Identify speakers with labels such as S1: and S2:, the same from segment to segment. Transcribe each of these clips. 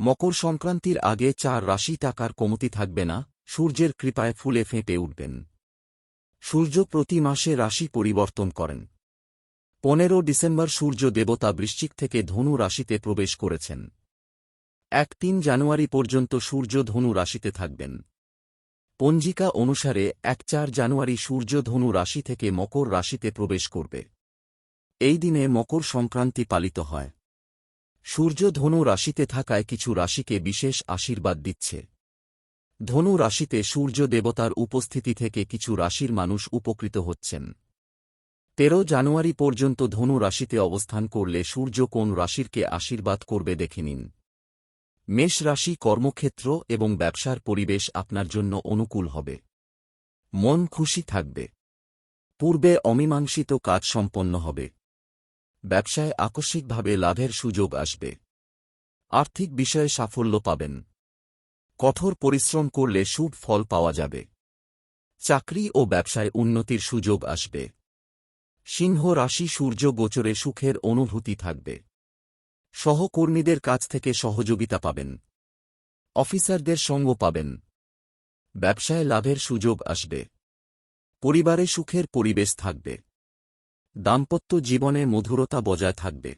S1: মকর সংক্রান্তির আগে চার রাশি টাকার কমতি থাকবে না, সূর্যের কৃপায় ফুলে ফেঁপে উঠবেন। সূর্য প্রতি মাসে রাশি পরিবর্তন করেন। পনেরো ডিসেম্বর সূর্য দেবতা বৃশ্চিক থেকে ধনু রাশিতে প্রবেশ করেছেন। এক তিন জানুয়ারি পর্যন্ত সূর্য ধনু রাশিতে থাকবেন। পঞ্জিকা অনুসারে এক চার জানুয়ারি সূর্য ধনু রাশি থেকে মকর রাশিতে প্রবেশ করবে। এই দিনে মকর সংক্রান্তি পালিত হয়। সূর্য ধনু রাশিতে থাকায় কিছু রাশিকে বিশেষ আশীর্বাদ দিচ্ছে। ধনু রাশিতে সূর্য দেবতার উপস্থিতি থেকে কিছু রাশির মানুষ উপকৃত হচ্ছেন। তেরো জানুয়ারি পর্যন্ত ধনু রাশিতে অবস্থান করলে সূর্য কোন রাশিরকে আশীর্বাদ করবে দেখে নিন। মেষ রাশি কর্মক্ষেত্র এবং ব্যবসার পরিবেশ আপনার জন্য অনুকূল হবে। মন খুশি থাকবে। পূর্বে অমীমাংসিত কাজ সম্পন্ন হবে। ব্যবসায় আকস্মিকভাবে লাভের সুযোগ আসবে। আর্থিক বিষয়ে সাফল্য পাবেন। কঠোর পরিশ্রম করলে শুভ ফল পাওয়া যাবে। চাকরি ও ব্যবসায় উন্নতির সুযোগ আসবে। সিংহ রাশি সূর্য গোচরে সুখের অনুভূতি থাকবে। সহকর্মীদের কাছ থেকে সহযোগিতা পাবেন। অফিসারদের সঙ্গ পাবেন। ব্যবসায় লাভের সুযোগ আসবে। পরিবারে সুখের পরিবেশ থাকবে। দাম্পত্য জীবনে মধুরতা বজায় থাকবে।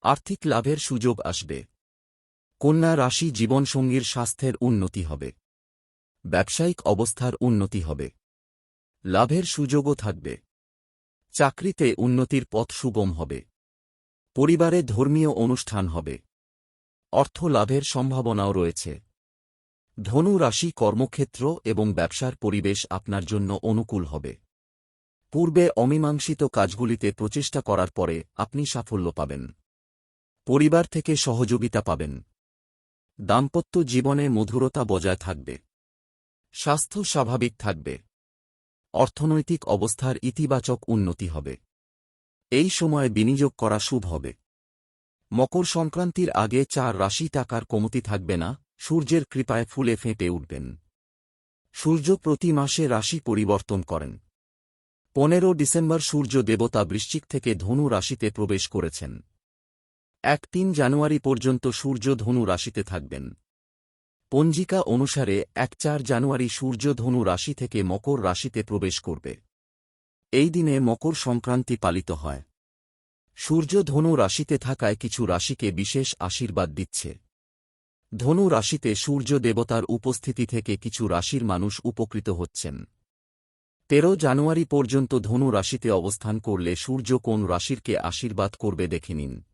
S1: আর্থিক লাভের সুযোগ আসবে। কন্যা রাশি জীবনসঙ্গীর স্বাস্থ্যের উন্নতি হবে। ব্যবসায়িক অবস্থার উন্নতি হবে। লাভের সুযোগও থাকবে। চাকরিতে উন্নতির পথ সুগম হবে। পরিবারে ধর্মীয় অনুষ্ঠান হবে। অর্থ লাভের সম্ভাবনাও রয়েছে। ধনু রাশি কর্মক্ষেত্র এবং ব্যবসার পরিবেশ আপনার জন্য অনুকূল হবে। পূর্বে অমীমাংসিত কাজগুলিতে প্রচেষ্টা করার পরে আপনি সাফল্য পাবেন। পরিবার থেকে সহযোগিতা পাবেন। দাম্পত্য জীবনে মধুরতা বজায় থাকবে। স্বাস্থ্য স্বাভাবিক থাকবে। অর্থনৈতিক অবস্থার ইতিবাচক উন্নতি হবে। এই সময়ে বিনিয়োগ করা শুভ হবে। মকর সংক্রান্তির আগে চার রাশি টাকার কমতি থাকবে না, সূর্যের কৃপায় ফুলে ফেঁপে উঠবেন। সূর্য প্রতি মাসে রাশি পরিবর্তন করেন। পনেরো ডিসেম্বর সূর্য দেবতা বৃশ্চিক থেকে ধনু রাশিতে প্রবেশ করেছেন। এক তিন জানুয়ারি পর্যন্ত সূর্য ধনু রাশিতে থাকবেন। পঞ্জিকা অনুসারে এক চার জানুয়ারি সূর্য ধনু রাশি থেকে মকর রাশিতে প্রবেশ করবে। এই দিনে মকর সংক্রান্তি পালিত হয়। সূর্য ধনু রাশিতে থাকায় কিছু রাশিকে বিশেষ আশীর্বাদ দিচ্ছে। ধনু রাশিতে সূর্য দেবতার উপস্থিতি থেকে কিছু রাশির মানুষ উপকৃত হচ্ছেন। তেরো জানুয়ারি পর্যন্ত ধনু রাশিতে অবস্থান করলে সূর্য কোন রাশিরকে আশীর্বাদ করবে দেখে নিন।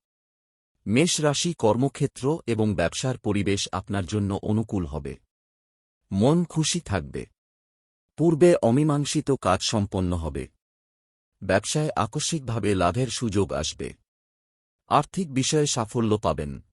S1: মেষ রাশি কর্মক্ষেত্র এবং ব্যবসার পরিবেশ আপনার জন্য অনুকূল হবে। মন খুশি থাকবে। পূর্বে অমীমাংসিত কাজ সম্পন্ন হবে। ব্যবসায় আকস্মিকভাবে লাভের সুযোগ আসবে। আর্থিক বিষয়ে সাফল্য পাবেন।